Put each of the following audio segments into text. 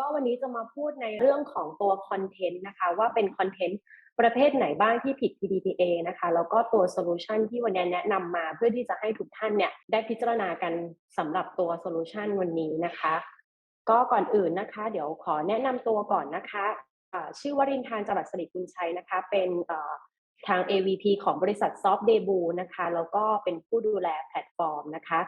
ก็วันนี้จะมาพูดในเรื่องของตัวคอนเทนต์นะคะ ว่าเป็นคอนเทนต์ประเภทไหนบ้างที่ผิด PDPA นะคะ แล้วก็ตัวโซลูชันที่วันนี้แนะนำมาเพื่อที่จะให้ทุกท่านเนี่ยได้พิจารณากันสำหรับตัวโซลูชันวันนี้นะคะ ก็ก่อนอื่นนะคะ เดี๋ยวขอแนะนำตัวก่อนนะคะะชื่อวรินทานจรัสสริกุลชัยนะคะ เป็นทาง AVP ของบริษัท Soft d e b u นะคะ แล้วก็เป็นผู้ดูแลแพลตฟอร์มนะคะ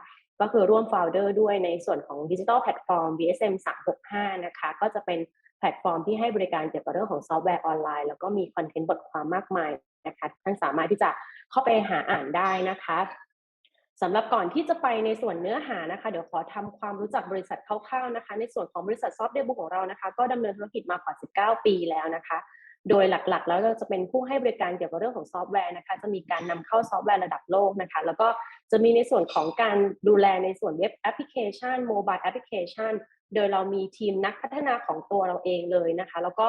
ก็คือร่วม f ฟ u เดอร์ด้วยในส่วนของดิจิทัลแพลตฟอร์ม VSM 365 นะคะ ก็จะเป็นแพลตฟอร์มที่ให้บริการเกี่ยวกับเรื่องของซอฟต์แวร์ออนไลน์ แล้วก็มีคอนเทนต์บทความมากมายนะคะท่านสามารถที่จะเข้าไปหาอ่านได้นะคะสำหรับก่อนที่จะไปในส่วนเนื้อหานะคะ เดี๋ยวขอทำความรู้จักบริษัทคร่าวๆนะคะ ในส่วนของบริษัทซอฟต์แวร์บุกของเรานะคะ ก็ดำเนินธุรกิจมากว่า 19 ปีแล้วนะคะ โดยหลักๆ แล้วเราจะเป็นผู้ให้บริการเกี่ยวกับเรื่องของซอฟต์แวร์นะคะ จะมีการนำเข้าซอฟต์แวร์ระดับโลกนะคะ แล้วก็จะมีในส่วนของการดูแลในส่วนเว็บแอปพลิเคชันโมบายแอปพลิเคชันโดยเรามีทีมนักพัฒนาของตัวเราเองเลยนะคะ แล้วก็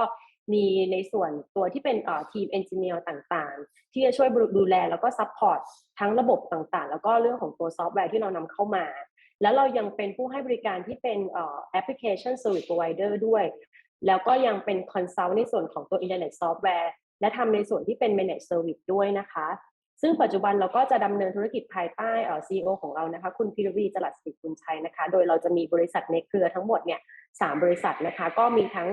มีในส่วนตัวที่เป็นทีมเอนจิเนียร์ต่างๆ ที่จะช่วยดูแลแล้วก็ซัพพอร์ตทั้งระบบต่างๆ แล้วก็เรื่องของตัวซอฟต์แวร์ที่เรานำเข้ามา แล้วเรายังเป็นผู้ให้บริการที่เป็นแอปพลิเคชันเซอร์วิสพรอไวเดอร์ด้วย แล้วก็ยังเป็นคอนซัลท์ในส่วนของตัวอินเทอร์เน็ตซอฟต์แวร์และทำในส่วนที่เป็น managed service ด้วยนะคะ ซึ่งปัจจุบันเราก็จะดำเนินธุรกิจภายใต้เอ่อ CEO ของเรานะคะ คุณพิรวีจรัสสิริคุณชัยนะคะ โดยเราจะมีบริษัทในเครือทั้งหมดเนี่ยสามบริษัทนะคะ ก็มีทั้ง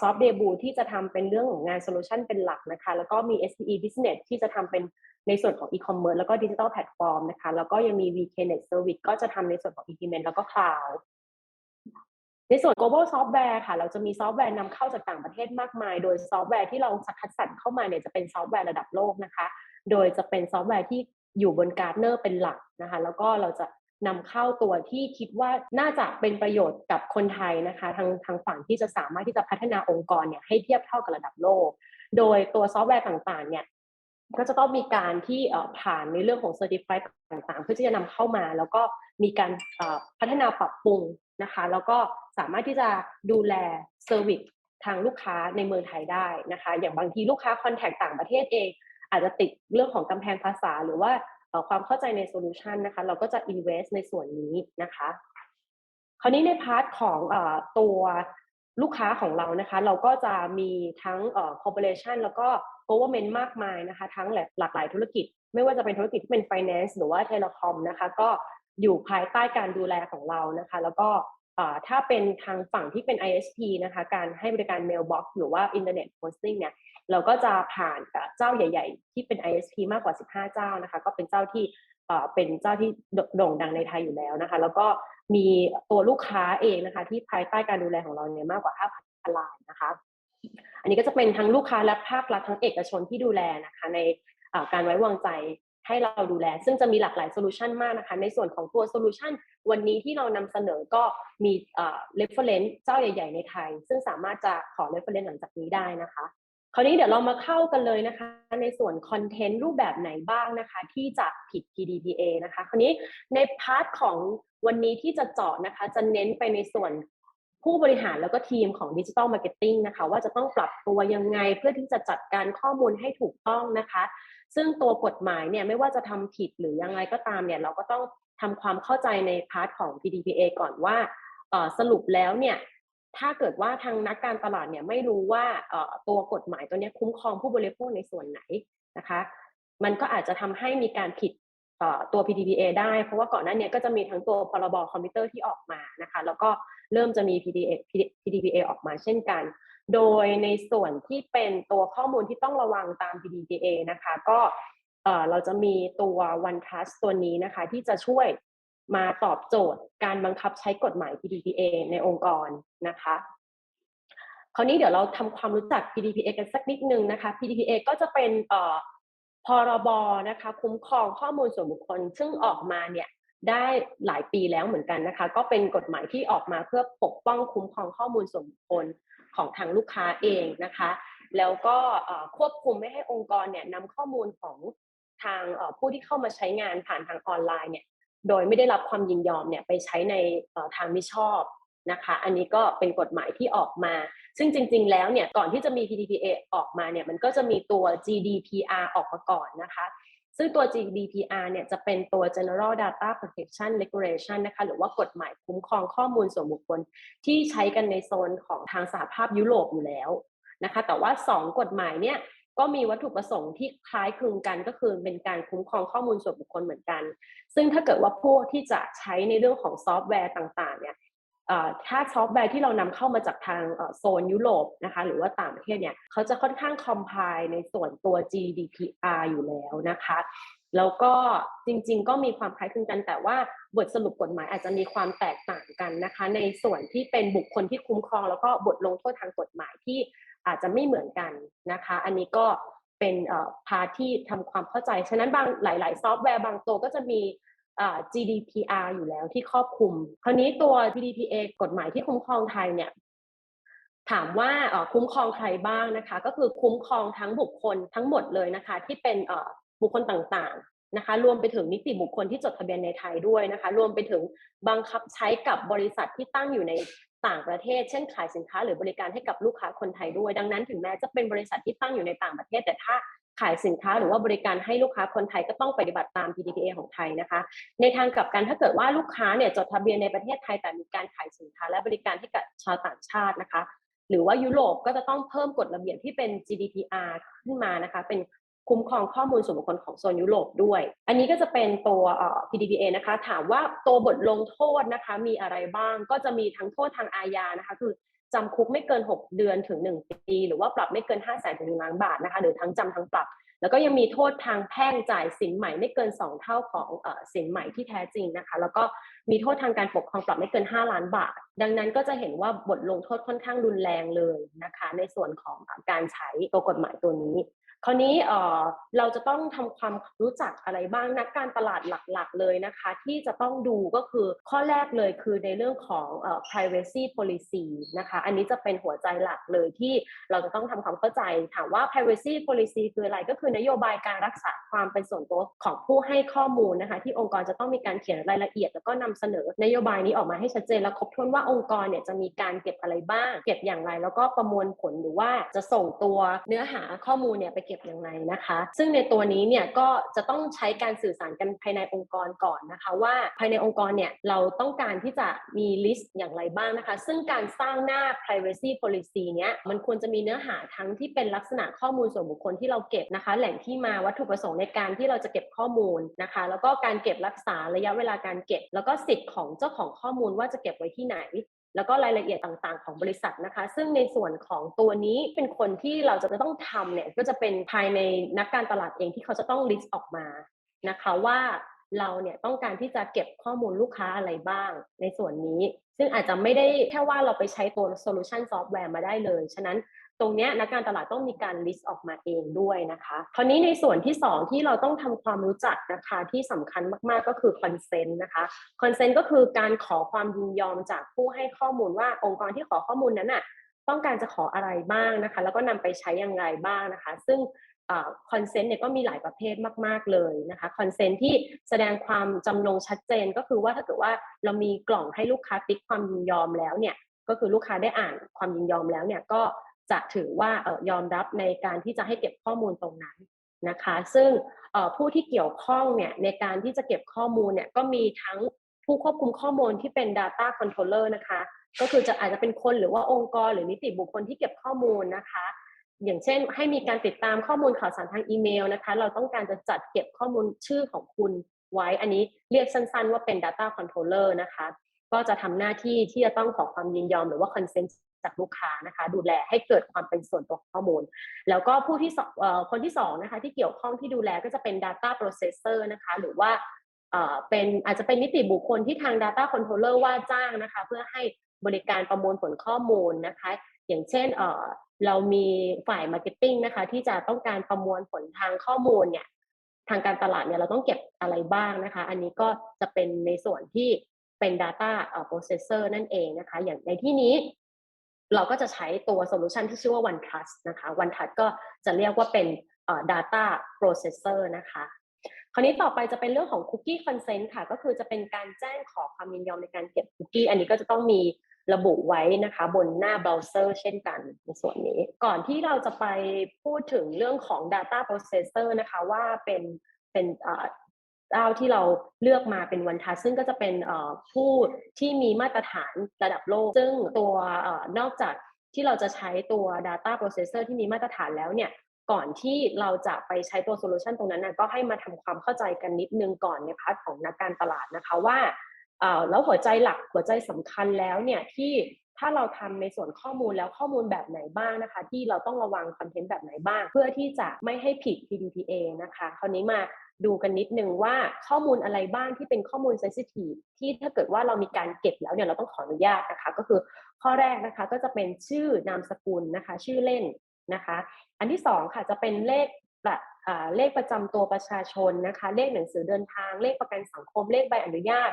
ซอฟต์เดบูที่จะทำเป็นเรื่องของงานโซลูชันเป็นหลักนะคะ แล้วก็มี SPE Business ที่จะทำเป็นในส่วนของ e-commerce แล้วก็ดิจิทัลแพลตฟอร์มนะคะ แล้วก็ยังมี VKNet Service ก็จะทำในส่วนของ implement แล้วก็ cloud ในส่วน global software ค่ะ เราจะมีซอฟต์แวร์นำเข้าจากต่างประเทศมากมาย โดยซอฟต์แวร์ที่เราคัดสรรเข้ามาเนี่ยจะเป็นซอฟต์แวร์ระดับโลกนะคะ โดยจะเป็นซอฟต์แวร์ที่อยู่บนการ์ดเนอร์เป็นหลักนะคะ แล้วก็เราจะนำเข้าตัวที่คิดว่าน่าจะเป็นประโยชน์กับคนไทยนะคะ ทางทางฝั่งที่จะสามารถที่จะพัฒนาองค์กรเนี่ยให้เทียบเท่ากับระดับโลก โดยตัวซอฟต์แวร์ต่างๆเนี่ยก็จะต้องมีการที่ผ่านในเรื่องของเซอร์ติฟายต่างๆ เพื่อที่จะนำเข้ามา แล้วก็มีการพัฒนาปรับปรุงนะคะ แล้วก็ สามารถที่จะดูแลเซอร์วิสทางลูกค้าในเมืองไทยได้นะคะ อย่างบางทีลูกค้าคอนแทคต่างประเทศเอง อาจจะติดเรื่องของกำแพงภาษา หรือว่าความเข้าใจในโซลูชันนะคะ เราก็จะ invest ในส่วนนี้นะคะ คราวนี้ในพาร์ทของตัวลูกค้าของเรานะคะ เราก็จะมีทั้ง corporation แล้วก็ government มากมายนะคะ ทั้งหลากหลายธุรกิจ ไม่ว่าจะเป็นธุรกิจที่เป็น finance หรือว่า telecom นะคะ ก็อยู่ภายใต้การดูแลของเรานะคะ แล้วก็ ถ้าเป็นทางฝั่งที่เป็น ISP นะคะ การให้บริการ mailbox หรือว่า internet hosting เนี่ย เราก็จะผ่านเจ้าใหญ่ ๆ ที่เป็น ISP มากกว่า 15 เจ้านะคะ ก็เป็นเจ้าที่เป็นเจ้าที่โด่งดังในไทยอยู่แล้วนะคะ แล้วก็มีตัวลูกค้าเองนะคะ ที่ภายใต้การดูแลของเราเนี่ยมากกว่า 5,000รายนะคะ อันนี้ก็จะเป็นทั้งลูกค้าและภาครัฐทั้งเอกชนที่ดูแลนะคะ ในการไว้วางใจ ให้เราดูแล ซึ่งจะมีหลากหลายโซลูชันมากนะคะ ในส่วนของตัวโซลูชันวันนี้ที่เรานำเสนอก็มีเอ่อ reference เจ้าใหญ่ ๆ ในไทย ซึ่งสามารถจะขอ reference หลังจากนี้ได้นะคะ คราวนี้เดี๋ยวเรามาเข้ากันเลยนะคะ ในส่วนคอนเทนต์รูปแบบไหนบ้างนะคะ ที่จะผิด PDPA นะคะ คราวนี้ในพาร์ทของวันนี้ที่จะเจาะนะคะ จะเน้นไปในส่วนผู้บริหารแล้วก็ทีมของดิจิทัลมาร์เก็ตติ้งนะคะว่าจะต้องปรับตัวยังไงเพื่อที่จะจัดการข้อมูลให้ถูกต้องนะคะ ซึ่งตัวกฎหมายเนี่ยไม่ว่าจะทำผิดหรือยังไงก็ตามเนี่ยเราก็ต้องทำความเข้าใจในพาร์ทของ PDPA ก่อนว่าสรุปแล้วเนี่ยถ้าเกิดว่าทางนักการตลาดเนี่ยไม่รู้ว่าตัวกฎหมายตัวนี้คุ้มครองผู้บริโภคในส่วนไหนนะคะ มันก็อาจจะทำให้มีการผิดตัว PDPA ได้ เพราะว่าก่อนหน้านี้ก็จะมีทั้งตัวพรบคอมพิวเตอร์ที่ออกมานะคะ แล้วก็ เริ่มจะมี PDPA PDPA ออกมาเช่นกัน โดยในส่วนที่เป็นตัวข้อมูลที่ต้องระวังตาม PDPA นะคะ ก็เราจะมีตัว One Trust ตัวนี้นะคะ ที่จะช่วยมาตอบโจทย์การบังคับใช้กฎหมาย PDPA ในองค์กรนะคะคราวนี้เดี๋ยวเราทำความรู้จัก PDPA กันสักนิดนึงนะคะ PDPA ก็จะเป็นพรบนะคะคุ้มครองข้อมูลส่วนบุคคล ซึ่งออกมาเนี่ย ได้หลายปีแล้วเหมือนกันนะคะ ก็เป็นกฎหมายที่ออกมาเพื่อปกป้องคุ้มครองข้อมูลส่วนบุคคลของทางลูกค้าเองนะคะ แล้วก็ควบคุมไม่ให้องค์กรเนี่ยนำข้อมูลของทางผู้ที่เข้ามาใช้งานผ่านทางออนไลน์เนี่ยโดยไม่ได้รับความยินยอมเนี่ยไปใช้ในทางมิชอบนะคะ อันนี้ก็เป็นกฎหมายที่ออกมา ซึ่งจริง ๆ แล้วเนี่ยก่อนที่จะมี PDPA ออกมาเนี่ยมันก็จะมีตัว GDPR ออกมาก่อนนะคะ ซึ่งตัว GDPR เนี่ยจะเป็นตัว General Data Protection Regulation นะคะหรือว่ากฎหมายคุ้มครองข้อมูลส่วนบุคคล ที่ใช้กันในโซนของทางสหภาพยุโรปอยู่แล้วนะคะแต่ว่า 2 กฎหมายเนี่ยก็มีวัตถุประสงค์ที่คล้ายคลึงกันก็คือเป็นการคุ้มครองข้อมูลส่วนบุคคลเหมือนกัน ซึ่งถ้าเกิดว่าพวกที่จะใช้ในเรื่องของซอฟต์แวร์ต่างๆเนี่ย ถ้าซอฟต์แวร์ที่เรานำเข้ามาจากทางโซนยุโรปนะคะหรือว่าต่างประเทศเนี่ยเขาจะค่อนข้างคอมไพล์ในส่วนตัว GDPR อยู่แล้วนะคะแล้วก็จริงๆ ก็มีความคล้ายคลึงกัน แต่ว่าบทสรุปกฎหมายอาจจะมีความแตกต่างกันนะคะ ในส่วนที่เป็นบุคคลที่คุ้มครอง แล้วก็บทลงโทษทางกฎหมายที่อาจจะไม่เหมือนกันนะคะ อันนี้ก็เป็นพาที่ทำความเข้าใจ ฉะนั้นบางหลาย ๆ ซอฟต์แวร์บางตัวก็จะมี GDPR อยู่แล้วที่ครอบคลุม คราวนี้ตัว GDPA กฎหมายที่คุ้มครองไทยเนี่ยถามว่าคุ้มครองใครบ้างนะคะ ก็คือคุ้มครองทั้งบุคคลทั้งหมดเลยนะคะ ที่เป็นบุคคลต่างๆนะคะ รวมไปถึงนิติบุคคลที่จดทะเบียนในไทยด้วยนะคะ รวมไปถึงบังคับใช้กับบริษัทที่ตั้งอยู่ในต่างประเทศ เช่นขายสินค้าหรือบริการให้กับลูกค้าคนไทยด้วย ดังนั้นถึงแม้จะเป็นบริษัทที่ตั้งอยู่ในต่างประเทศ แต่ถ้า ขายสินค้าหรือว่าบริการให้ลูกค้าคนไทยก็ต้องปฏิบัติตาม PDPA ของไทยนะคะ ในทางกลับกันถ้าเกิดว่าลูกค้าเนี่ยจดทะเบียนในประเทศไทยแต่มีการขายสินค้า และบริการให้กับชาวต่างชาตินะคะ หรือว่ายุโรปก็จะต้องเพิ่มกฎระเบียบที่เป็น GDPR ขึ้นมานะคะ เป็นคุ้มครองข้อมูลส่วนบุคคลของโซนยุโรปด้วย อันนี้ก็จะเป็นตัว PDPA นะคะ ถามว่าตัวบทลงโทษนะคะ มีอะไรบ้าง ก็จะมีทั้งโทษทางอาญานะคะ คือ จำคุกไม่เกิน 6 เดือนถึง 1 ปี หรือว่าปรับไม่เกิน 5 0 0แสนถึง1ล้านบาทนะคะหรือทั้งจำทั้งปรับ แล้วก็ยังมีโทษทางแพ่งจ่ายสินใหม่ไม่เกิน 2 เท่าของสินใหม่ที่แท้จริงนะคะ แล้วก็มีโทษทางการปกครองปรับไม่เกิน 5 ล้านบาท ดังนั้นก็จะเห็นว่าบทลงโทษค่อนข้างรุนแรงเลยนะคะ ในส่วนของการใช้ตัวกฎหมายตัวนี้ คราวนี้เราจะต้องทำความรู้จักอะไรบ้างนักการตลาดหลักๆ เลยนะคะ ที่จะต้องดูก็คือข้อแรกเลยคือในเรื่องของ privacy policy นะคะอันนี้จะเป็นหัวใจหลักเลยที่เราจะต้องทำความเข้าใจถามว่า privacy policy คืออะไรก็คือนโยบายการรักษาความเป็นส่วนตัวของผู้ให้ข้อมูลนะคะ ที่องค์กรจะต้องมีการเขียนรายละเอียด แล้วก็นำเสนอนโยบายนี้ออกมาให้ชัดเจนและครบถ้วนว่าองค์กรเนี่ยจะมีการเก็บอะไรบ้าง เก็บอย่างไร แล้วก็ประมวลผลหรือว่าจะส่งตัวเนื้อหาข้อมูลเนี่ยไปเก็บอย่างไรนะคะ ซึ่งในตัวนี้เนี่ยก็จะต้องใช้การสื่อสารกันภายในองค์กรก่อนนะคะ ว่าภายในองค์กรเนี่ยเราต้องการที่จะมีลิสต์อย่างไรบ้างนะคะ ซึ่งการสร้างหน้า privacy policy เนี้ยมันควรจะมีเนื้อหาทั้งที่เป็นลักษณะข้อมูลส่วนบุคคลที่เราเก็บนะคะ แหล่งที่มาวัตถุประสงค์ในการที่เราจะเก็บข้อมูลนะคะ แล้วก็การเก็บรักษาระยะเวลาการเก็บ แล้วก็สิทธิ์ของเจ้าของข้อมูลว่าจะเก็บไว้ที่ไหน แล้วก็รายละเอียดต่างๆ ของบริษัทนะคะ ซึ่งในส่วนของตัวนี้เป็นคนที่เราจะต้องทำเนี่ยก็จะเป็นภายในนักการตลาดเองที่เขาจะต้องลิสต์ออกมานะคะว่าเราเนี่ยต้องการที่จะเก็บข้อมูลลูกค้าอะไรบ้างในส่วนนี้ ซึ่งอาจจะไม่ได้แค่ว่าเราไปใช้ตัวโซลูชันซอฟต์แวร์มาได้เลย ฉะนั้น ตรงนี้นักการตลาดต้องมีการลิสต์ออกมาเองด้วยนะคะ คราวนี้ในส่วนที่ 2 ที่เราต้องทำความรู้จักนะคะที่สำคัญมากๆก็คือคอนเซนต์นะคะคอนเซนต์ก็คือการขอความยินยอมจากผู้ให้ข้อมูลว่าองค์กรที่ขอข้อมูลนั้นน่ะต้องการจะขออะไรบ้างนะคะ แล้วก็นำไปใช้อย่างไรบ้างนะคะ ซึ่งคอนเซนต์เนี่ยก็มีหลายประเภทมาก ๆ เลยนะคะคอนเซนต์ที่แสดงความจำนงชัดเจนก็คือว่าถ้าเกิดว่าเรามีกล่องให้ลูกค้าติ๊กความยินยอมแล้วเนี่ยก็คือลูกค้าได้อ่านความยินยอมแล้วเนี่ยก็ จะถือว่าออยอมรับในการที่จะให้เก็บข้อมูลตรงนั้นนะคะ ซึ่งผู้ที่เกี่ยวข้องเนี่ยในการที่จะเก็บข้อมูลเนี่ยก็มีทั้งผู้ควบคุมข้อมูลที่เป็น Data Controller นะคะ ก็คือจะอาจจะเป็นคนหรือว่าองค์กรหรือนิติบุคคลที่เก็บข้อมูลนะคะ อย่างเช่น ให้มีการติดตามข้อมูลข่าวสารทางอีเมลนะคะ เราต้องการจะจัดเก็บข้อมูลชื่อของคุณไว้ อันนี้เรียกสั้นๆ ว่าเป็น Data Controller นะคะ ก็จะทำหน้าที่ที่จะต้องขอความยินยอมหรือว่า consent จากลูกค้านะคะ ดูแลให้เกิดความเป็นส่วนตัวข้อมูล แล้วก็ผู้ที่คนที่2นะคะที่เกี่ยวข้องที่ดูแลก็จะเป็น Data Processor นะคะ หรือว่าเป็นอาจจะเป็นนิติบุคคลที่ทาง Data Controller ว่าจ้างนะคะ เพื่อให้บริการประมวลผลข้อมูลนะคะ อย่างเช่นเรามีฝ่าย Marketing นะคะ ที่จะต้องการประมวลผลทางข้อมูลเนี่ยทางการตลาดเนี่ยเราต้องเก็บอะไรบ้างนะคะ อันนี้ก็จะเป็นในส่วนที่เป็น Data Processor นั่นเองนะคะ อย่างในที่นี้ เราก็จะใช้ตัวโซลูชันที่ชื่อว่า OneTrust นะคะ OneTrust ก็จะเรียกว่าเป็น data processor นะคะคราวนี้ต่อไปจะเป็นเรื่องของ cookie consent ค่ะ ก็คือจะเป็นการแจ้งขอความยินยอมในการเก็บคุกกี้อันนี้ก็จะต้องมีระบุไว้นะคะ บนหน้าเบราว์เซอร์ เช่นกันในส่วนนี้ ก่อนที่เราจะไปพูดถึงเรื่องของ data processor นะคะว่าเป็นเป็น เจ้าที่เราเลือกมาเป็นวันทัสซึ่งก็จะเป็นผู้ที่มีมาตรฐานระดับโลก ซึ่งตัวนอกจากที่เราจะใช้ตัว data processor ที่มีมาตรฐานแล้วเนี่ยก่อนที่เราจะไปใช้ตัวโซลูชันตรงนั้นนะก็ให้มาทำความเข้าใจกันนิดนึงก่อนในพาร์ทของนักการตลาดนะคะว่าแล้วหัวใจหลักหัวใจสำคัญแล้วเนี่ยที่ถ้าเราทำในส่วนข้อมูลแล้วข้อมูลแบบไหนบ้างนะคะ ที่เราต้องระวังคอนเทนต์แบบไหนบ้าง เพื่อที่จะไม่ให้ผิด PDPA นะคะ คราวนี้มา ดูกันนิดนึงว่าข้อมูลอะไรบ้างที่เป็นข้อมูลเซนซิทีฟที่ถ้าเกิดว่าเรามีการเก็บแล้วเนี่ยเราต้องขออนุญาตนะคะ ก็คือข้อแรกนะคะก็จะเป็นชื่อนามสกุลนะคะ ชื่อเล่นนะคะ อันที่2ค่ะจะเป็นเลขประเลขประจำตัวประชาชนนะคะ เลขหนังสือเดินทาง เลขประกันสังคม เลขใบอนุญาต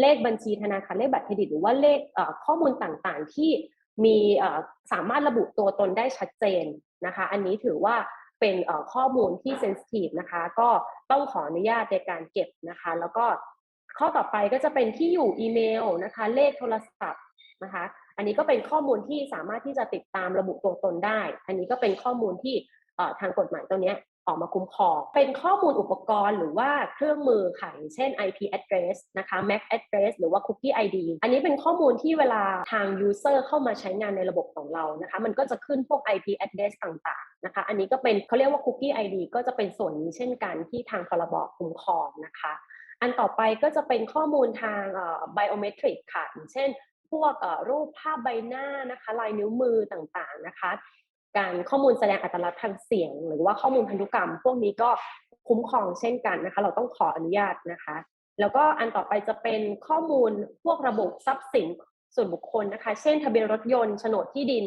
เลขบัญชีธนาคาร เลขบัตรเครดิต หรือว่าเลขข้อมูลต่างๆ ที่มีสามารถระบุตัวตนได้ชัดเจนนะคะ อันนี้ถือว่า เป็นข้อมูลที่เซนซิทีฟนะคะ ก็ต้องขออนุญาตในการเก็บนะคะ แล้วก็ข้อต่อไปก็จะเป็นที่อยู่อีเมลนะคะ เลขโทรศัพท์นะคะ อันนี้ก็เป็นข้อมูลที่สามารถที่จะติดตามระบุตัวตนได้ อันนี้ก็เป็นข้อมูลที่ทางกฎหมายตัวนี้ ออกมาคุ้มครอง เป็นข้อมูลอุปกรณ์หรือว่าเครื่องมือค่ะอย่างเช่น IP address นะคะ MAC address หรือว่า cookie ID อันนี้เป็นข้อมูลที่เวลาทาง user เข้ามาใช้งานในระบบของเรานะคะ มันก็จะขึ้นพวก IP address ต่างๆ นะคะ อันนี้ก็เป็นเขาเรียกว่า cookie ID ก็จะเป็นส่วนนี้เช่นกันที่ทางพรบคุ้มครองนะคะ อันต่อไปก็จะเป็นข้อมูลทาง biometric ค่ะอย่างเช่น พวกรูปภาพใบหน้านะคะ ลายนิ้วมือต่างๆนะคะ การข้อมูลแสดงอัตลักษณ์ทางเสียง หรือว่าข้อมูลพันธุกรรม พวกนี้ก็คุ้มครองเช่นกันนะคะ เราต้องขออนุญาตนะคะ แล้วก็อันต่อไปจะเป็นข้อมูลพวกระบบทรัพย์สินส่วนบุคคลนะคะ เช่นทะเบียนรถยนต์โฉนดที่ดิน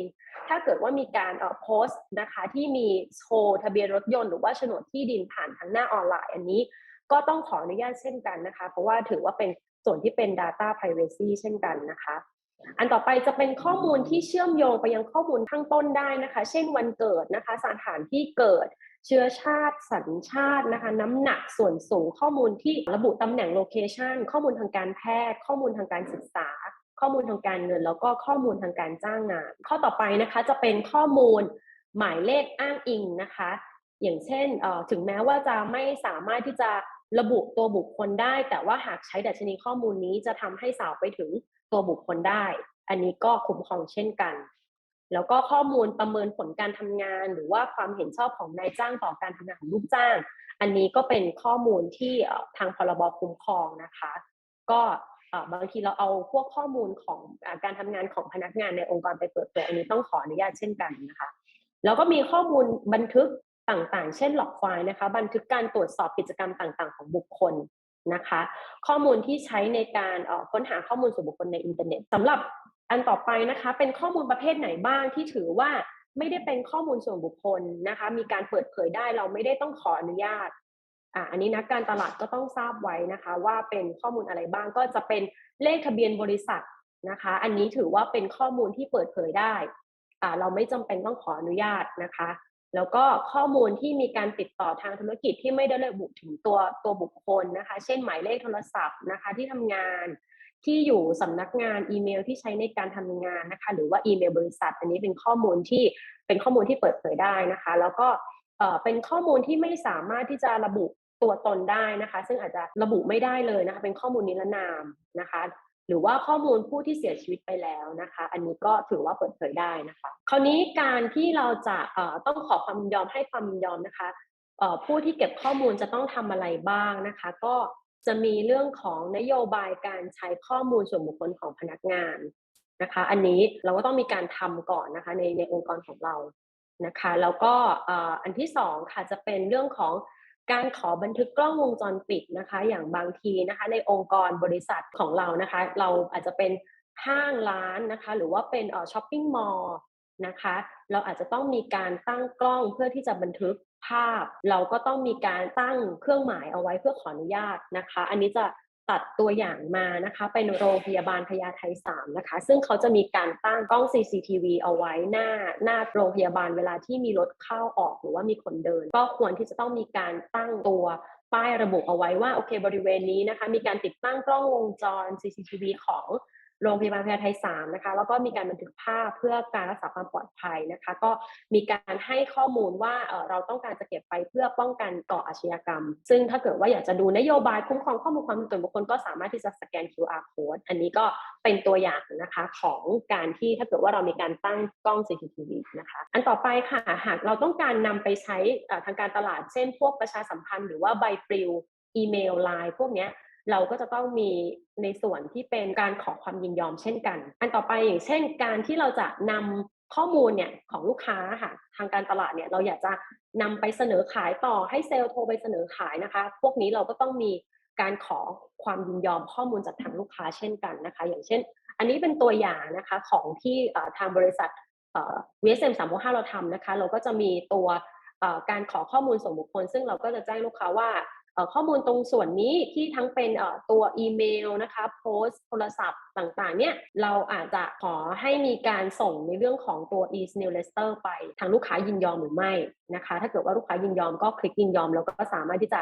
ถ้าเกิดว่ามีการเอ่อโพสต์นะคะที่มีโชว์ทะเบียนรถยนต์หรือว่าโฉนดที่ดินผ่านทางหน้าออนไลน์ อันนี้ก็ต้องขออนุญาตเช่นกันนะคะ เพราะว่าถือว่าเป็นส่วนที่เป็น Data Privacy เช่นกันนะคะ อันต่อไปจะเป็นข้อมูลที่เชื่อมโยงไปยังข้อมูลข้างต้นได้นะคะ เช่นวันเกิดนะคะ สถานที่เกิด เชื้อชาติ สัญชาตินะคะ น้ำหนักส่วนสูง ข้อมูลที่ระบุตำแหน่งโลเคชันข้อมูลทางการแพทย์ ข้อมูลทางการศึกษา ข้อมูลทางการเงิน แล้วก็ข้อมูลทางการจ้างงาน ข้อต่อไปนะคะจะเป็นข้อมูลหมายเลขอ้างอิงนะคะ อย่างเช่นถึงแม้ว่าจะไม่สามารถที่จะระบุตัวบุคคลได้ แต่ว่าหากใช้ดัชนีข้อมูลนี้จะทำให้สาวไปถึง ตัวบุคคลได้ อันนี้ก็คุ้มครองเช่นกัน แล้วก็ข้อมูลประเมินผลการทำงาน หรือว่าความเห็นชอบของนายจ้างต่อการทำงานของลูกจ้าง อันนี้ก็เป็นข้อมูลที่ทางพรบคุ้มครองนะคะ ก็บางทีเราเอาพวกข้อมูลของการทำงานของพนักงานในองค์กรไปเปิดเผยอันนี้ต้องขออนุญาตเช่นกันนะคะ แล้วก็มีข้อมูลบันทึกต่างๆ เช่นหลอกไฟล์นะคะ บันทึกการตรวจสอบกิจกรรมต่างๆ ของบุคคล นะคะ ข้อมูลที่ใช้ในการค้นหาข้อมูลส่วนบุคคลในอินเทอร์เน็ตสำหรับอันต่อไปนะคะ เป็นข้อมูลประเภทไหนบ้างที่ถือว่าไม่ได้เป็นข้อมูลส่วนบุคคลนะคะ มีการเปิดเผยได้เราไม่ได้ต้องขออนุญาตอ่าอันนี้นักการตลาดก็ต้องทราบไว้นะคะ ว่าเป็นข้อมูลอะไรบ้างก็จะเป็นเลขทะเบียนบริษัทนะคะ อันนี้ถือว่าเป็นข้อมูลที่เปิดเผยได้อ่าเราไม่จำเป็นต้องขออนุญาตนะคะ แล้วก็ข้อมูลที่มีการติดต่อทางธุรกิจที่ไม่ได้ระบุถึงตัวตัวบุคคลนะคะ เช่นหมายเลขโทรศัพท์นะคะที่ทำงานที่อยู่สำนักงานอีเมลที่ใช้ในการทำงานนะคะ หรือว่าอีเมลบริษัท อันนี้เป็นข้อมูลที่เป็นข้อมูลที่เปิดเผยได้นะคะ แล้วก็เป็นข้อมูลที่ไม่สามารถที่จะระบุตัวตนได้นะคะ ซึ่งอาจจะระบุไม่ได้เลยนะคะ เป็นข้อมูลนิรนามนะคะ หรือว่าข้อมูลผู้ที่เสียชีวิตไปแล้วนะคะ อันนี้ก็ถือว่าเปิดเผยได้นะคะ คราวนี้การที่เราจะต้องขอความยอมให้ความยอมนะคะผู้ที่เก็บข้อมูลจะต้องทำอะไรบ้างนะคะ ก็จะมีเรื่องของนโยบายการใช้ข้อมูลส่วนบุคคลของพนักงานนะคะ อันนี้เราก็ต้องมีการทำก่อนนะคะในในองค์กรของเรานะคะ แล้วก็อันที่สองค่ะจะเป็นเรื่องของ การขอบันทึกกล้องวงจรปิดนะคะ อย่างบางทีนะคะ ในองค์กรบริษัทของเรานะคะ เราอาจจะเป็นห้างร้านนะคะ หรือว่าเป็นช้อปปิ้งมอลล์นะคะ เราอาจจะต้องมีการตั้งกล้องเพื่อที่จะบันทึกภาพ เราก็ต้องมีการตั้งเครื่องหมายเอาไว้เพื่อขออนุญาตนะคะ อันนี้จะ ตัดตัวอย่างมานะคะเป็นโรงพยาบาลพญาไท3นะคะ ซึ่งเขาจะมีการตั้งกล้อง CCTV เอาไว้หน้าหน้าโรงพยาบาลเวลาที่มีรถเข้าออกหรือว่ามีคนเดิน ก็ควรที่จะต้องมีการตั้งตัวป้ายระบุเอาไว้ว่าโอเคบริเวณนี้นะคะ มีการติดตั้งกล้องวงจร CCTV ของ โรงพยาบาลพญาไท3นะคะแล้วก็มีการบันทึกภาพเพื่อการรักษาความปลอดภัยนะคะ ก็มีการให้ข้อมูลว่าเราต้องการจะเก็บไปเพื่อป้องกันก่ออาชญากรรม ซึ่งถ้าเกิดว่าอยากจะดูนโยบายคุ้มครองข้อมูลความเป็นส่วนบุคคลก็สามารถที่จะสแกน QR code อันนี้ก็เป็นตัวอย่างนะคะของการที่ถ้าเกิดว่าเรามีการตั้งกล้อง CCTV นะคะ อันต่อไปค่ะหากเราต้องการนำไปใช้ทางการตลาด เช่นพวกประชาสัมพันธ์หรือว่าใบปลิวอีเมลไลน์พวกเนี้ย เราก็จะต้องมีในส่วนที่เป็นการขอความยินยอมเช่นกัน อันต่อไปอย่างเช่น การที่เราจะนำข้อมูลเนี่ยของลูกค้าค่ะทางการตลาดเนี่ยเราอยากจะนำไปเสนอขายต่อให้เซลล์โทรไปเสนอขายนะคะ พวกนี้เราก็ต้องมีการขอความยินยอมข้อมูลจากทางลูกค้าเช่นกันนะคะ อย่างเช่น อันนี้เป็นตัวอย่างนะคะของที่ทางบริษัทเอ่อ VSM 365เราทำนะคะ เราก็จะมีตัวการขอข้อมูลส่วนบุคคล ซึ่งเราก็จะแจ้งลูกค้าว่า ข้อมูลตรงส่วนนี้ที่ทั้งเป็นตัวอีเมลนะคะโพสต์โทรศัพท์ต่างๆเนี่ยเราอาจจะขอให้มีการส่งในเรื่องของตัว e newsletter ไปทางลูกค้ายินยอมหรือไม่นะคะ ถ้าเกิดว่าลูกค้ายินยอมก็คลิกยินยอมแล้วก็สามารถที่จะ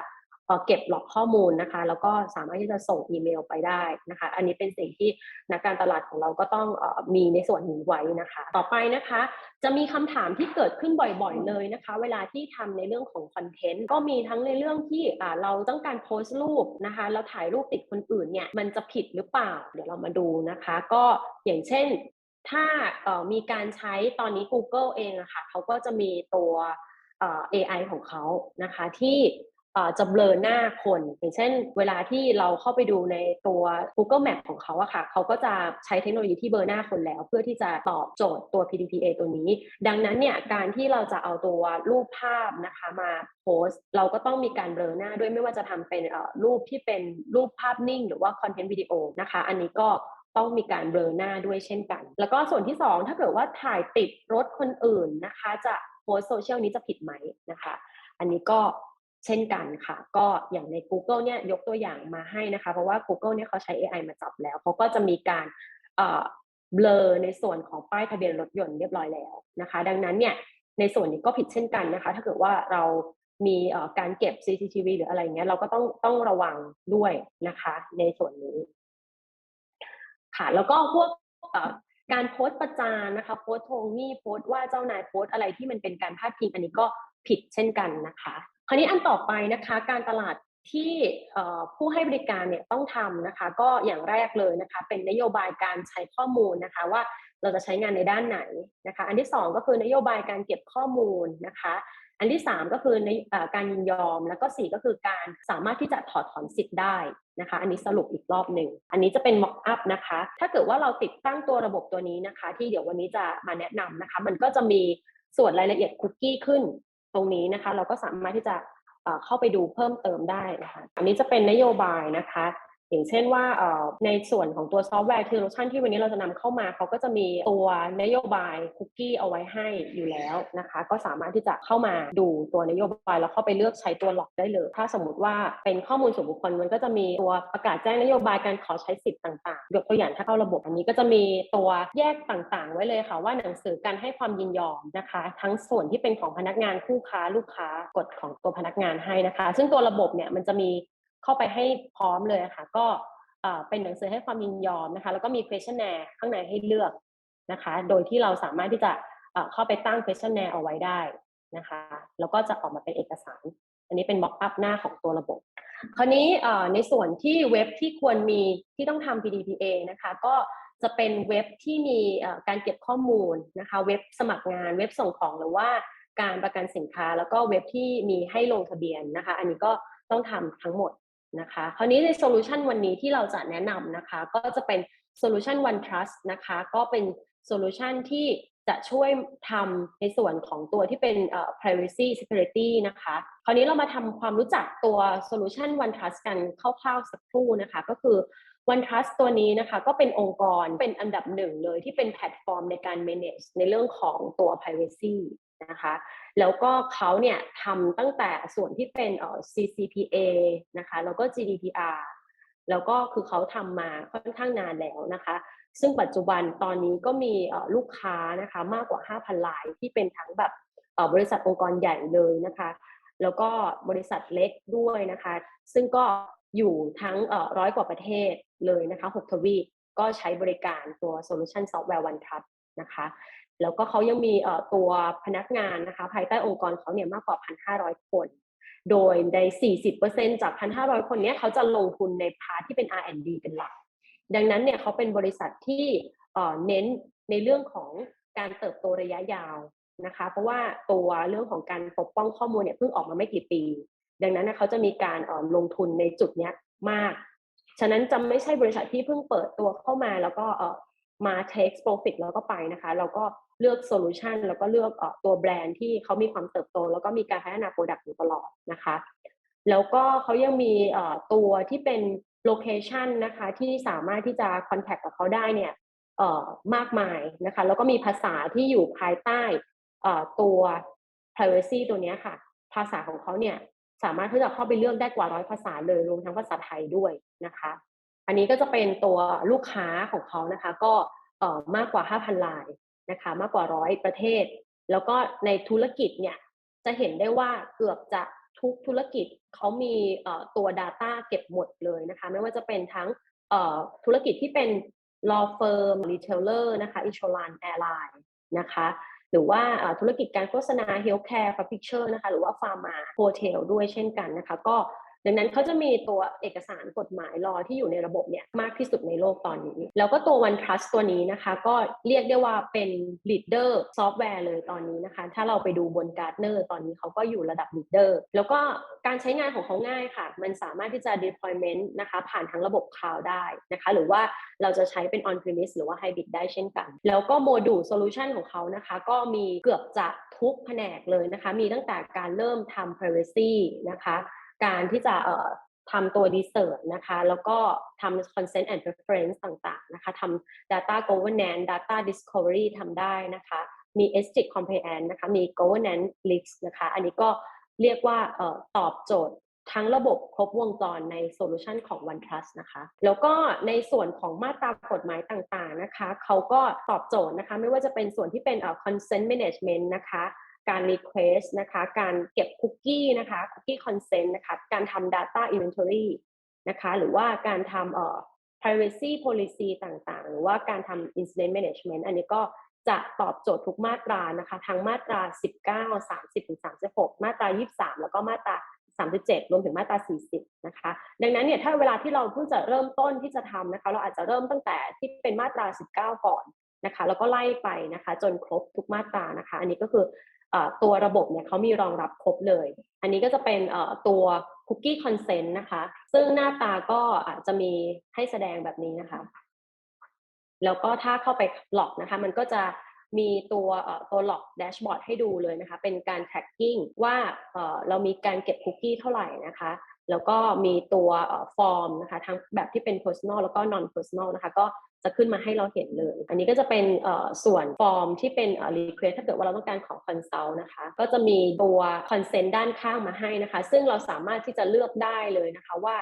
เก็บหลอกข้อมูลนะคะ แล้วก็สามารถที่จะส่งอีเมลไปได้นะคะ อันนี้เป็นสิ่งที่นักการตลาดของเราก็ต้องมีในส่วนนี้ไว้นะคะ ต่อไปนะคะ จะมีคำถามที่เกิดขึ้นบ่อยๆเลยนะคะ เวลาที่ทำในเรื่องของคอนเทนต์ก็มีทั้งในเรื่องที่เราต้องการโพสต์รูปนะคะแล้วถ่ายรูปติดคนอื่นเนี่ยมันจะผิดหรือเปล่า เดี๋ยวเรามาดูนะคะ ก็อย่างเช่นถ้ามีการใช้ตอนนี้ Google เองอะค่ะเขาก็จะมีตัวเอ่อ AI ของเขานะคะที่ จะเบลอหน้าคน อย่างเช่น เวลาที่เราเข้าไปดูในตัว Google Map ของเขาอะค่ะ เขาก็จะใช้เทคโนโลยีที่เบลอหน้าคนแล้ว เพื่อที่จะตอบโจทย์ตัว PDPA ตัวนี้ ดังนั้นเนี่ยการที่เราจะเอาตัวรูปภาพนะคะมาโพสต์เราก็ต้องมีการเบลอหน้าด้วยไม่ว่าจะทำเป็นเอ่อรูปที่เป็นรูปภาพนิ่ง หรือว่าคอนเทนต์วิดีโอนะคะ อันนี้ก็ต้องมีการเบลอหน้าด้วยเช่นกัน แล้วก็ส่วนที่สองถ้าเกิดว่าถ่ายติดรถคนอื่นนะคะ จะโพสโซเชียลนี้จะผิดไหมนะคะ อันนี้ก็ เช่นกันค่ะ ก็อย่างใน Google เนี่ยยกตัวอย่างมาให้นะคะ เพราะว่า Google เนี่ยเขาใช้ AI มาจับแล้วเขาก็จะมีการเอ่อเบลอในส่วนของป้ายทะเบียนรถยนต์เรียบร้อยแล้วนะคะ ดังนั้นเนี่ยในส่วนนี้ก็ผิดเช่นกันนะคะ ถ้าเกิดว่าเรามีเอ่อการเก็บ CCTV หรืออะไรเงี้ยเราก็ต้องต้องระวังด้วยนะคะ ในส่วนนี้ค่ะแล้วก็พวกการโพสต์ประจานนะคะ โพสต์ทวงหนี้โพสต์ว่าเจ้านายโพสต์อะไรที่มันเป็นการพาดพิงอันนี้ก็ผิดเช่นกันนะคะ คราวนี้อันต่อไปนะคะการตลาดที่ผู้ให้บริการเนี่ยต้องทำนะคะ ก็อย่างแรกเลยนะคะ เป็นนโยบายการใช้ข้อมูลนะคะ ว่าเราจะใช้งานในด้านไหนนะคะ อันที่สองก็คือนโยบายการเก็บข้อมูลนะคะ อันที่สามก็คือในอการยินยอม แล้วก็สี่ก็คือการสามารถที่จะถอดถอนสิทธิ์ได้นะคะ อันนี้สรุปอีกรอบหนึ่งอันนี้จะเป็น mock up นะคะ ถ้าเกิดว่าเราติดตั้งตัวระบบตัวนี้นะคะ ที่เดี๋ยววันนี้จะมาแนะนำนะคะ มันก็จะมีส่วนรายละเอียดคุกกี้ขึ้น ตรงนี้นะคะ เราก็สามารถที่จะเข้าไปดูเพิ่มเติมได้นะคะ อันนี้จะเป็นนโยบายนะคะ อย่างเช่นว่าในส่วนของตัวซอฟต์แวร์ทีโลชั่นที่วันนี้เราจะนำเข้ามาเขาก็จะมีตัวนโยบายคุกกี้เอาไว้ให้อยู่แล้วนะคะ ก็สามารถที่จะเข้ามาดูตัวนโยบายแล้วเข้าไปเลือกใช้ตัวหลอกได้เลย ถ้าสมมติว่าเป็นข้อมูลส่วนบุคคลมันก็จะมีตัวประกาศแจ้งนโยบายการขอใช้สิทธิ์ต่างๆ ยกตัวอย่างถ้าเข้าระบบอันนี้ก็จะมีตัวแยกต่างๆ ไว้เลยค่ะว่าหนังสือการให้ความยินยอมนะคะ ทั้งส่วนที่เป็นของพนักงานคู่ค้าลูกค้ากฎของตัวพนักงานให้นะคะ ซึ่งตัวระบบเนี่ยมันจะมี เข้าไปให้พร้อมเลยค่ะ ก็เป็นหนังสือให้ความยินยอมนะคะ แล้วก็มี questionnaire ข้างในให้เลือกนะคะ โดยที่เราสามารถที่จะเข้าไปตั้ง questionnaire เอาไว้ได้นะคะ แล้วก็จะออกมาเป็นเอกสาร อันนี้เป็น mock up หน้าของตัวระบบ คราวนี้ในส่วนที่เว็บที่ควรมีที่ต้องทำ PDPA นะคะ ก็จะเป็นเว็บที่มีการเก็บข้อมูลนะคะ เว็บสมัครงาน เว็บส่งของหรือว่าการประกันสินค้า แล้วก็เว็บที่มีให้ลงทะเบียนนะคะ อันนี้ก็ต้องทำทั้งหมด นะคะคราวนี้ในโซลูชันวันนี้ที่เราจะแนะนำนะคะ ก็จะเป็นโซลูชัน One Trust นะคะ ก็เป็นโซลูชันที่จะช่วยทำในส่วนของตัวที่เป็น privacy security นะคะ คราวนี้เรามาทำความรู้จักตัวโซลูชัน One Trust กันคร่าวๆสักครู่นะคะ ก็คือ One Trust ตัวนี้นะคะ ก็เป็นองค์กรเป็นอันดับหนึ่งเลยที่เป็นแพลตฟอร์มในการ manage ในเรื่องของตัว privacy นะคะแล้วก็เขาเนี่ยทำตั้งแต่ส่วนที่เป็นเอ่อ CCPA นะคะแล้วก็ GDPR แล้วก็คือเขาทำมาค่อนข้างนานแล้วนะคะ ซึ่งปัจจุบันตอนนี้ก็มีลูกค้านะคะมากกว่า 5,000รายที่เป็นทั้งแบบบริษัทองค์กรใหญ่เลยนะคะ แล้วก็บริษัทเล็กด้วยนะคะ ซึ่งก็อยู่ทั้งร้อยกว่าประเทศเลยนะคะ 6 ทวีปก็ใช้บริการตัว Solution Software One Trust นะคะ แล้วก็เขายังมีตัวพนักงานนะคะภายใต้องค์กรเขาเนี่ยมากกว่า 1,500 คน โดยใน 40%จาก 1,500 คนนี้เขาจะลงทุนในพาร์ทที่เป็น R&D เป็นหลัก ดังนั้นเนี่ยเขาเป็นบริษัทที่เน้นในเรื่องของการเติบโตระยะยาวนะคะ เพราะว่าตัวเรื่องของการปกป้องข้อมูลเนี่ยเพิ่งออกมาไม่กี่ปี ดังนั้นเขาจะมีการลงทุนในจุดนี้มาก ฉะนั้นจะไม่ใช่บริษัทที่เพิ่งเปิดตัวเข้ามาแล้วก็มา take profit แล้วก็ไปนะคะ เราก็ เลือกโซลูชันแล้วก็เลือกออตัวแบรนด์ที่เขามีความเติบโต แล้วก็มีการพัฒนาโปรดักต์อยู่ตลอดนะคะ แล้วก็เขายังมีตัวที่เป็นโลเคชันนะคะที่สามารถที่จะคอนแทคกับเขาได้เนี่ยมากมายนะคะแล้วก็มีภาษาที่อยู่ภายใต้ตัว privacy ตัวนี้ค่ะ ภาษาของเขาเนี่ยสามารถที่จะเข้าไปเลือกได้กว่าร้อยภาษาเลยรวมทั้งภาษาไทยด้วยนะคะ อันนี้ก็จะเป็นตัวลูกค้าของเขานะคะ ก็มากกว่า 5,000ราย นะคะมากกว่าร้อยประเทศ แล้วก็ในธุรกิจเนี่ยจะเห็นได้ว่าเกือบจะทุกธุรกิจเขามีตัว Data เก็บหมดเลยนะคะ ไม่ว่าจะเป็นทั้งธุรกิจที่เป็น law firm retailer นะคะ insurance airline นะคะหรือว่าธุรกิจการโฆษณา healthcare publisher นะคะหรือว่า pharma hotel ด้วยเช่นกันนะคะ ก็ ดังนั้นเขาจะมีตัวเอกสารกฎหมายรอที่อยู่ในระบบเนี่ยมากที่สุดในโลกตอนนี้ แล้วก็ตัว One Trust ตัวนี้นะคะ ก็เรียกได้ว่าเป็น leader software เลยตอนนี้นะคะ ถ้าเราไปดูบน Gartner ตอนนี้เขาก็อยู่ระดับ leader แล้วก็การใช้งานของเขาง่ายค่ะ มันสามารถที่จะ deployment นะคะ ผ่านทั้งระบบ cloud ได้นะคะ หรือว่าเราจะใช้เป็น on premise หรือว่า hybrid ได้เช่นกัน แล้วก็โมดูล solution ของเขานะคะ ก็มีเกือบจะทุกแผนกเลยนะคะ มีตั้งแต่การเริ่มทำ privacy นะคะ การที่จะเอ่อทำตัว research นะคะ แล้วก็ทำ consent and preference ต่างๆนะคะทำ data governance data discovery ทำได้นะคะ มี ethic compliance นะคะ มี governance risk นะคะ อันนี้ก็เรียกว่าเอ่อตอบโจทย์ทั้งระบบครบวงจรในโซลูชันของ OneTrust นะคะ แล้วก็ในส่วนของมาตรากฎหมายต่างๆนะคะ เขาก็ตอบโจทย์นะคะ ไม่ว่าจะเป็นส่วนที่เป็นเอ่อ consent management นะคะ การ request นะคะ การเก็บคุกกี้นะคะคุกกี้ consent นะคะ การทำ data inventory นะคะ หรือว่าการทำเอ่อ privacy policy ต่างๆ หรือว่าการทำ incident management อันนี้ก็จะตอบโจทย์ทุกมาตรานะคะ ทั้งมาตรา 19 30ถึง36 มาตรา 23 แล้วก็มาตรา 37 รวมถึงมาตรา 40 นะคะ ดังนั้นเนี่ยถ้าเวลาที่เราเพิ่งจะเริ่มต้นที่จะทำนะคะ เราอาจจะเริ่มตั้งแต่ที่เป็นมาตรา 19 ก่อนนะคะ แล้วก็ไล่ไปนะคะ จนครบทุกมาตรานะคะ อันนี้ก็คือ ตัวระบบเนี่ยเขามีรองรับครบเลย อันนี้ก็จะเป็นตัวคุกกี้คอนเซนต์นะคะ ซึ่งหน้าตาก็อาจจะมีให้แสดงแบบนี้นะคะ แล้วก็ถ้าเข้าไปหลอกนะคะ มันก็จะมีตัวตัวหลอกแดชบอร์ดให้ดูเลยนะคะ เป็นการ tracking ว่าเรามีการเก็บคุกกี้เท่าไหร่นะคะ แล้วก็มีตัวฟอร์มนะคะทั้งแบบที่เป็น personal แล้วก็ non personal นะคะก็จะขึ้นมาให้เราเห็นเลย อันนี้ก็จะเป็นส่วนฟอร์มที่เป็นเอ่อ request ถ้าเกิดว่าเราต้องการขอ consult นะคะ ก็จะมีตัว consent ด้านข้างมาให้นะคะ ซึ่งเราสามารถที่จะเลือกได้เลยนะคะว่า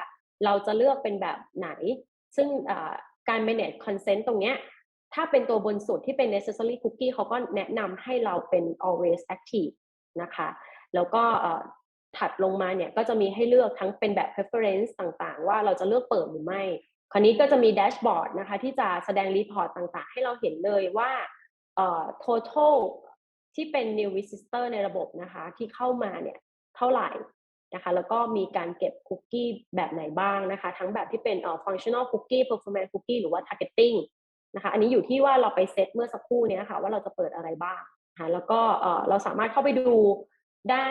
เราจะเลือกเป็นแบบไหน ซึ่งการ manage consent ตรงเนี้ยถ้าเป็นตัวบนสุดที่เป็น necessary cookie เขาก็แนะนำให้เราเป็น always active นะคะ แล้วก็ ถัดลงมาเนี่ยก็จะมีให้เลือกทั้งเป็นแบบ preference ต่างๆ ว่าเราจะเลือกเปิดหรือไม่ คราวนี้ก็จะมีแดชบอร์ดนะคะที่จะแสดงรีพอร์ตต่างๆ ให้เราเห็นเลยว่าเอ่อ total ที่เป็น new visitor ในระบบนะคะ ที่เข้ามาเนี่ยเท่าไหร่นะคะแล้วก็มีการเก็บคุกกี้แบบไหนบ้างนะคะ ทั้งแบบที่เป็นเอ่อ functional cookie performance cookie หรือว่า targeting นะคะอันนี้อยู่ที่ว่าเราไปเซตเมื่อสักครู่นี้ค่ะว่าเราจะเปิดอะไรบ้างนะะแล้วก็เอ่อเราสามารถเข้าไปดูได้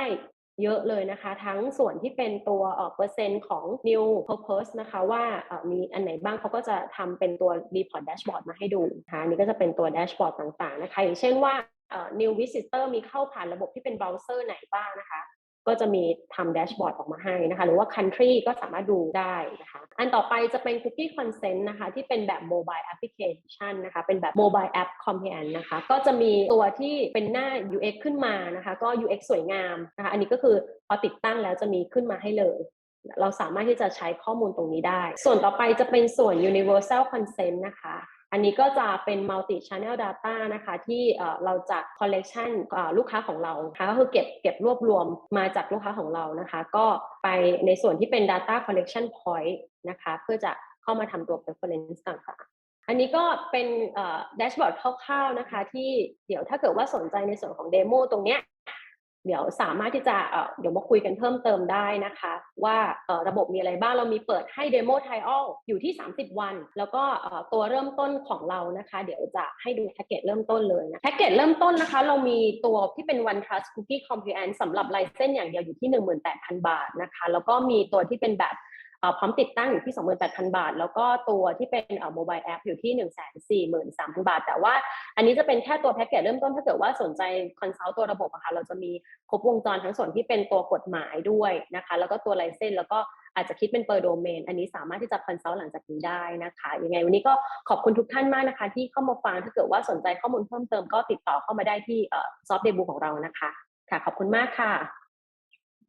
เยอะเลยนะคะ ทั้งส่วนที่เป็นตัวเปอร์เซ็นต์ของ new purpose นะคะว่ามีอันไหนบ้างเขาก็จะทำเป็นตัว report dashboard มาให้ดูนะคะนี่ก็จะเป็นตัว dashboard ต่างๆนะคะอย่างเช่นว่า new visitor มีเข้าผ่านระบบที่เป็น browser ไหนบ้างนะคะ ก็จะมีทำแดชบอร์ดออกมาให้นะคะ หรือว่า country ก็สามารถดูได้นะคะ อันต่อไปจะเป็น cookie consent นะคะ ที่เป็นแบบ mobile application นะคะ เป็นแบบ mobile app companion นะคะ ก็จะมีตัวที่เป็นหน้า UX ขึ้นมานะคะ ก็ UX สวยงามนะคะ อันนี้ก็คือพอติดตั้งแล้วจะมีขึ้นมาให้เลยเราสามารถที่จะใช้ข้อมูลตรงนี้ได้ ส่วนต่อไปจะเป็นส่วน universal consent นะคะ อันนี้ก็จะเป็น multi channel data นะคะ ที่เราจะ collection ลูกค้าของเรานะคะก็คือเก็บเก็บรวบรวมมาจากลูกค้าของเรานะคะ ก็ไปในส่วนที่เป็น data collection point นะคะ เพื่อจะเข้ามาทำตัว preference ต่างๆ อันนี้ก็เป็นแดชบอร์ดคร่าวๆนะคะ ที่เดี๋ยวถ้าเกิดว่าสนใจในส่วนของเดโมตรงเนี้ย เดี๋ยวสามารถที่จะเดี๋ยวมาคุยกันเพิ่มเติมได้นะคะ ว่าระบบมีอะไรบ้างเรามีเปิดให้เดโมไทออลอยู่ที่ 30 วัน แล้วก็ตัวเริ่มต้นของเรานะคะ เดี๋ยวจะให้ดูแพ็กเกจเริ่มต้นเลยนะแพ็กเกจเริ่มต้นนะคะ เรามีตัวที่เป็น One Trust Cookie Compliance สำหรับไลเซนอย่างเดียวอยู่ที่ 18,000 บาทนะคะ แล้วก็มีตัวที่เป็นแบบ พร้อมติดตั้งอยู่ที่ 28,000 บาท แล้วก็ตัวที่เป็นโมบายแอปอยู่ที่ 143,000 บาท แต่ว่าอันนี้จะเป็นแค่ตัวแพ็กเกจเริ่มต้นถ้าเกิดว่าสนใจคอนซัลท์ตัวระบบอะคะเราจะมีครบวงจรทั้งส่วนที่เป็นตัวกฎหมายด้วยนะคะ แล้วก็ตัวไลเซนแล้วก็อาจจะคิดเป็นเปอร์โดเมน อันนี้สามารถที่จะคอนซัลท์หลังจากนี้ได้นะคะ ยังไงวันนี้ก็ขอบคุณทุกท่านมากนะคะ ที่เข้ามาฟัง ถ้าเกิดว่าสนใจข้อมูลเพิ่มเติมก็ติดต่อเข้ามาได้ที่ซอฟต์เดบูของเรานะคะ ค่ะ ขอบคุณมากค่ะ